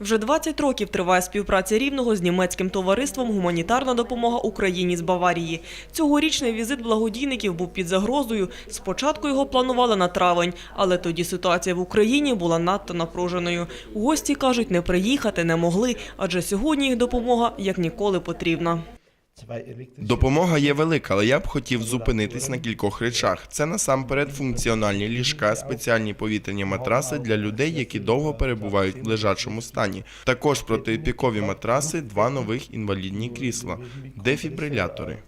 Вже 20 років триває співпраця Рівного з німецьким товариством «Гуманітарна допомога Україні з Баварії». Цьогорічний візит благодійників був під загрозою. Спочатку його планували на травень, але тоді ситуація в Україні була надто напруженою. Гості, кажуть, не приїхати не могли, адже сьогодні їх допомога як ніколи потрібна. Допомога є велика, але я б хотів зупинитись на кількох речах. Це насамперед функціональні ліжка, спеціальні повітряні матраси для людей, які довго перебувають в лежачому стані. Також протиопікові матраси, два нових інвалідні крісла, дефібрилятори.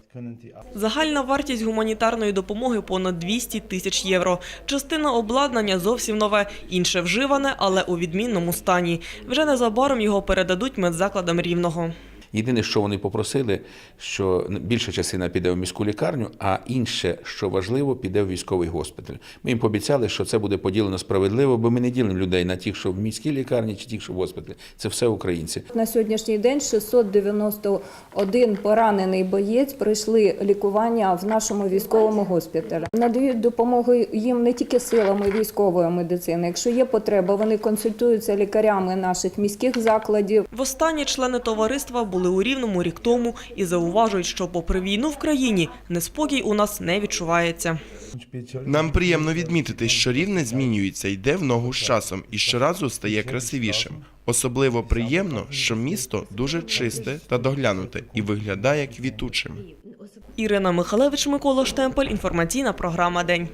Загальна вартість гуманітарної допомоги понад 200 тисяч євро. Частина обладнання зовсім нове, інше вживане, але у відмінному стані. Вже незабаром його передадуть медзакладам Рівного. Єдине, що вони попросили, що більша частина піде в міську лікарню, а інше, що важливо, піде в військовий госпіталь. Ми їм пообіцяли, що це буде поділено справедливо, бо ми не ділимо людей на тих, що в міській лікарні, чи тих, що в госпіталі. Це все українці. На сьогоднішній день 691 поранений боєць пройшли лікування в нашому військовому госпіталі. Надають допомогу їм не тільки силами військової медицини. Якщо є потреба, вони консультуються лікарями наших міських закладів. Востаннє члени товариства були у Рівному рік тому і зауважують, що попри війну в країні неспокій у нас не відчувається. Нам приємно відмітити, що рівне змінюється, йде в ногу з часом і щоразу стає красивішим. Особливо приємно, що місто дуже чисте та доглянуте і виглядає квітучим. Ірина Михалевич, Микола Штемпель. Інформаційна програма День.